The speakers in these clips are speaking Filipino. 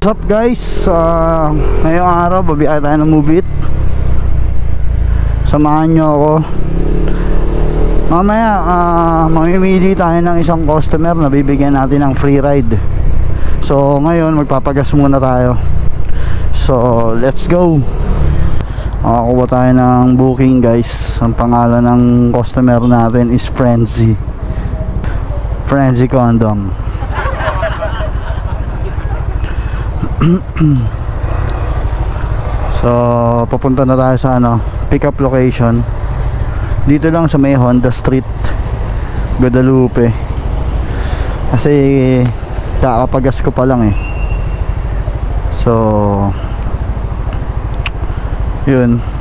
What's up guys? Uh, ngayong araw, babiyahe tayo ng Mubit. Samahan nyo ako. Mamaya, uh, mamimili tayo ng isang customer na bibigyan natin ng free ride. So, ngayon, magpapagas muna tayo. So, let's go! Makakuha tayo ng booking guys. Ang pangalan ng customer natin is Frenzy. Frenzy Condom. So, papunta na tayo sa ano, pick up location. Dito lang sa may Honda Street, Guadalupe. Kasi kakapagas ko pa lang eh. So, yun.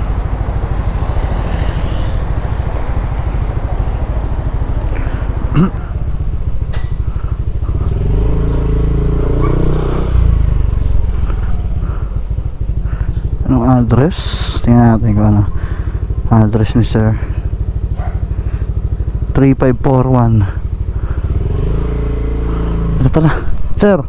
Address? Tingnan natin kung ano. Address ni sir. 3541. Ito pala. Sir.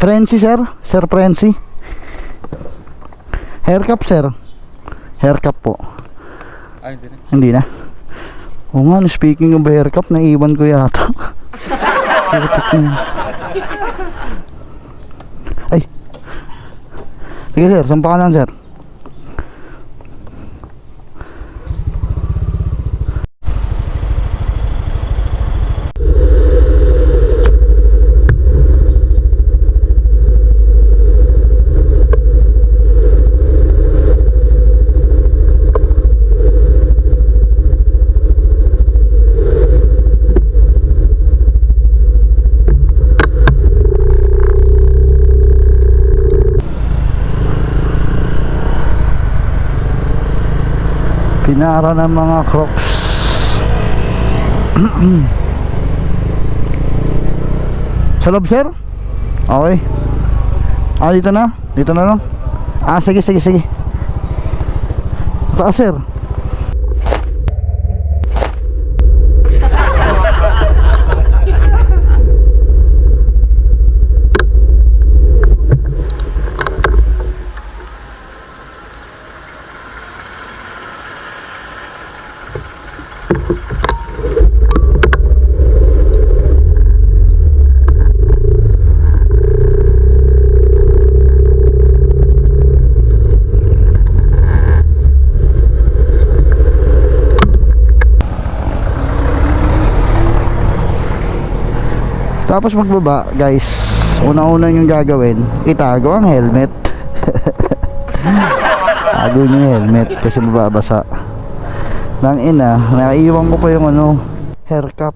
Frenzy sir? Sir Frenzy? Haircap sir? Haircap po. Ay, hindi na. Hindi na. Oo nga, speaking of haircap, naiwan ko yata. Haircap na yun. Sige sir, sampa ka lang sir. Pinara ng mga crocs. Sa sir? Okay. Ah, dito na? Dito na lang? Ah, sige, sige, sige. Taas, sir. Tapos magbaba, guys, una-una yung gagawin, itago ang helmet. Tago yung helmet kasi mababasa. Nang ina, naiiwan ko pa yung ano, hair cap.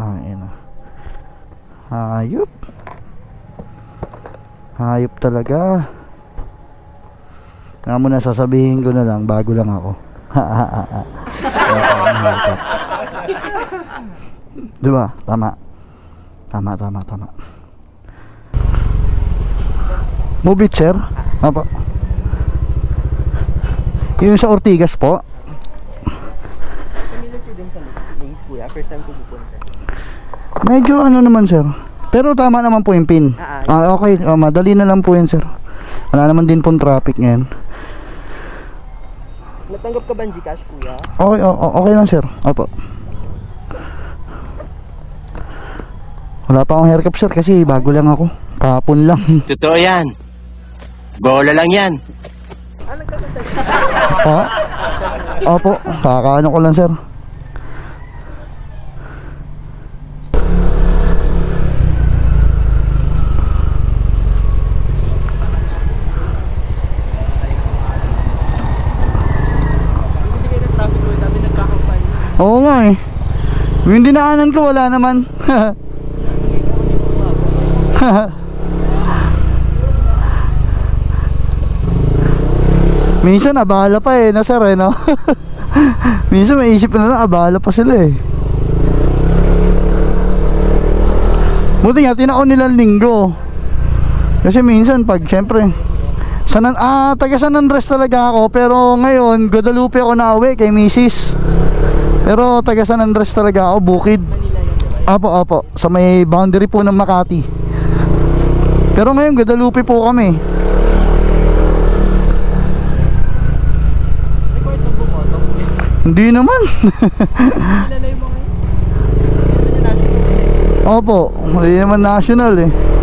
Nang ina. Hayop. Hayop talaga. Nga muna sasabihin ko na lang, bago lang ako. Wala akong hair cap. Di ba? Tama. Tama, tama, tama. Move it, sir. Apo. Yung sa Ortigas po. Familiar din sa place, kuya. First time ko pupunta. Medyo ano naman, sir. Pero tama naman po yung pin. Ah, Ah, okay. Ah, madali na lang po yun, sir. Wala naman din pong traffic ngayon. Natanggap ka ba ng Gcash, kuya? Okay, o- o- okay lang, sir. Opo. Wala pa akong haircut, sir, kasi bago lang ako. Kahapon lang. Totoo yan. Bola lang yan. Pa? Opo, kakaano ko lang, sir. Oo nga eh. Yung dinaanan ko, wala naman. Minsan abala pa eh, nasa rin no? Eh, minsan may isip na lang, abala pa sila eh. Buti nga, tinaon nila linggo. Kasi minsan, pag syempre, sanan, ah, taga San Andres talaga ako, pero ngayon, Guadalupe ako na uwi kay misis. Pero taga San Andres talaga ako, bukid. Apo, apo, sa may boundary po ng Makati. Pero ngayon Guadalupe po kami. Hindi naman. Opo, hindi naman national eh.